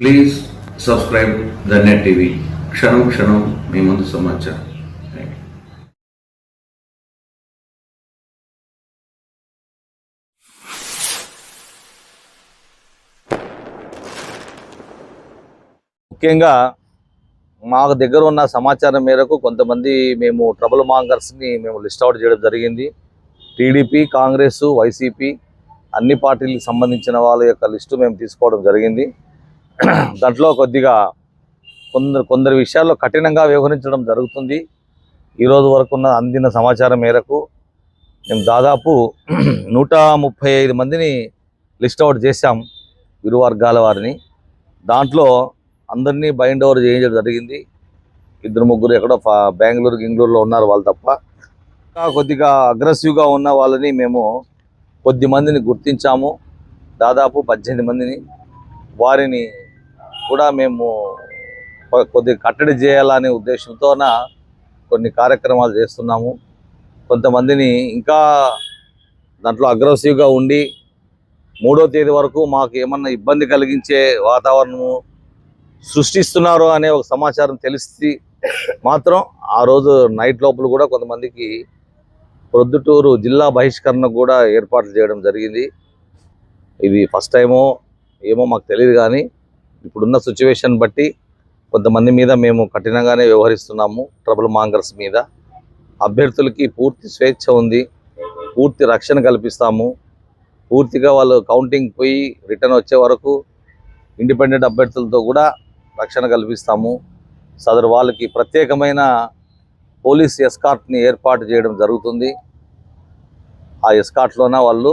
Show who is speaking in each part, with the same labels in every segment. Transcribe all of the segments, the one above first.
Speaker 1: Please subscribe the Net TV క్షణం క్షణం మీ ముందు సమాచారం.
Speaker 2: ముఖ్యంగా మాకు దగ్గర ఉన్న సమాచారం మేరకు కొంతమంది మేము ట్రబుల్ మాంగర్స్ని మేము లిస్ట్ అవుట్ చేయడం జరిగింది. టీడీపీ కాంగ్రెస్ వైసీపీ అన్ని పార్టీలకు సంబంధించిన వాళ్ళ యొక్క లిస్టు మేము తీసుకోవడం జరిగింది. దాంట్లో కొద్దిగా కొందరు కొందరు విషయాల్లో కఠినంగా వ్యవహరించడం జరుగుతుంది. ఈరోజు వరకున్న అందిన సమాచారం మేరకు మేము దాదాపు నూట ముప్పై ఐదు మందిని లిస్ట్ అవుట్ చేశాం ఇరు వర్గాల వారిని. దాంట్లో అందరినీ బైండ్ ఓవర్ చేయించడం జరిగింది. ఇద్దరు ముగ్గురు ఎక్కడో బెంగళూరు గింగళూరులో ఉన్నారు వాళ్ళు తప్ప. ఇంకా కొద్దిగా అగ్రెసివ్గా ఉన్న వాళ్ళని మేము కొద్ది మందిని గుర్తించాము. దాదాపు పద్దెనిమిది మందిని వారిని కూడా మేము కొ- కొద్దిగా కట్టడి చేయాలనే ఉద్దేశంతోన కొన్ని కార్యక్రమాలు చేస్తున్నాము. కొంతమందిని ఇంకా దాంట్లో అగ్రెసివ్గా ఉండి మూడో తేదీ వరకు మాకు ఏమన్నా ఇబ్బంది కలిగించే వాతావరణము సృష్టిస్తున్నారు అనే ఒక సమాచారం తెలిసి మాత్రం ఆ రోజు నైట్ లోపల కూడా కొంతమందికి ప్రొద్దుటూరు జిల్లా బహిష్కరణ కూడా ఏర్పాట్లు చేయడం జరిగింది. ఇది ఫస్ట్ టైమో ఏమో మాకు తెలియదు కానీ ఇప్పుడున్న సిచ్యువేషన్ బట్టి కొంతమంది మీద మేము కఠినంగానే వ్యవహరిస్తున్నాము ట్రబుల్ మాంగర్స్ మీద. అభ్యర్థులకి పూర్తి స్వేచ్ఛ ఉంది పూర్తి రక్షణ కల్పిస్తాము. పూర్తిగా వాళ్ళు కౌంటింగ్ పోయి రిటర్న్ వచ్చే వరకు ఇండిపెండెంట్ అభ్యర్థులతో కూడా రక్షణ కల్పిస్తాము. సదరు వాళ్ళకి ప్రత్యేకమైన పోలీస్ ఎస్కార్ట్ని ఏర్పాటు చేయడం జరుగుతుంది. ఆ ఎస్కార్ట్లోన వాళ్ళు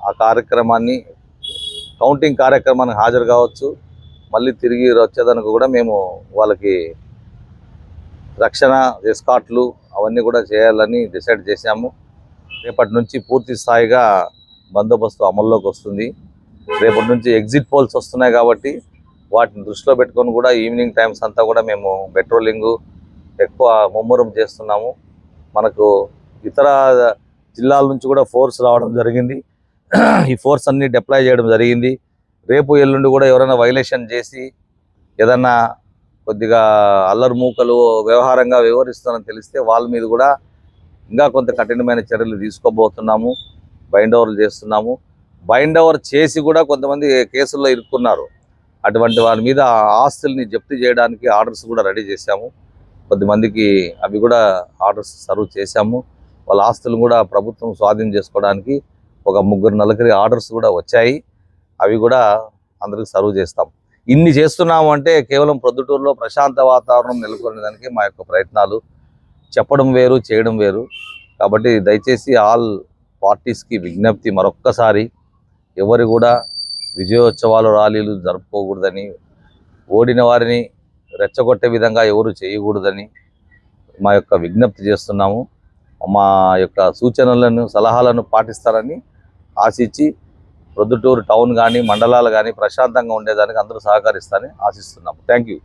Speaker 2: ఆ కార్యక్రమాన్ని కౌంటింగ్ కార్యక్రమానికి హాజరు కావచ్చు. మళ్ళీ తిరిగి వచ్చేదానికి కూడా మేము వాళ్ళకి రక్షణ ఎస్కాట్లు అవన్నీ కూడా చేయాలని డిసైడ్ చేశాము. రేపటి నుంచి పూర్తి స్థాయిగా బందోబస్తు అమల్లోకి వస్తుంది. రేపటి నుంచి ఎగ్జిట్ పోల్స్ వస్తున్నాయి కాబట్టి వాటిని దృష్టిలో పెట్టుకొని కూడా ఈవినింగ్ టైమ్స్ అంతా కూడా మేము పెట్రోలింగ్ ఎక్కువ ముమ్మరం చేస్తున్నాము. మనకు ఇతర జిల్లాల నుంచి కూడా ఫోర్స్ రావడం జరిగింది. ఈ ఫోర్స్ అన్ని డిప్లాయ్ చేయడం జరిగింది. రేపు ఎల్లుండి కూడా ఎవరైనా వైలేషన్ చేసి ఏదన్నా కొద్దిగా అల్లరి మూకలు వ్యవహారంగా వ్యవహరిస్తారని తెలిస్తే వాళ్ళ మీద కూడా ఇంకా కొంత కఠినమైన చర్యలు తీసుకోబోతున్నాము. బైండ్ ఓవర్లు చేస్తున్నాము. బైండ్ ఓవర్ చేసి కూడా కొంతమంది కేసుల్లో ఇరుక్కున్నారు. అటువంటి వారి మీద ఆస్తుల్ని జప్తు చేయడానికి ఆర్డర్స్ కూడా రెడీ చేశాము. కొద్దిమందికి అవి కూడా ఆర్డర్స్ సర్వ్ చేశాము. వాళ్ళ ఆస్తులు కూడా ప్రభుత్వం స్వాధీనం చేసుకోవడానికి ఒక ముగ్గురు నలుగురి ఆర్డర్స్ కూడా వచ్చాయి. అవి కూడా అందరికి సర్వ్ చేస్తాం. ఇన్ని చేస్తున్నాము అంటే కేవలం ప్రొద్దుటూరులో ప్రశాంత వాతావరణం నెలకొనేదానికి మా యొక్క ప్రయత్నాలు చెప్పడం వేరు చేయడం వేరు. కాబట్టి దయచేసి ఆల్ పార్టీస్కి విజ్ఞప్తి మరొక్కసారి. ఎవరు కూడా విజయోత్సవాలు ర్యాలీలు జరుపుకోకూడదని ఓడిన వారిని రెచ్చగొట్టే విధంగా ఎవరు చేయకూడదని మా యొక్క విజ్ఞప్తి చేస్తున్నాము. మా యొక్క సూచనలను సలహాలను పాటిస్తారని ఆశించి ప్రొద్దుటూరు టౌన్ కానీ మండలాలు కానీ ప్రశాంతంగా ఉండేదానికి అందరూ సహకరిస్తారని ఆశిస్తున్నాము. Thank you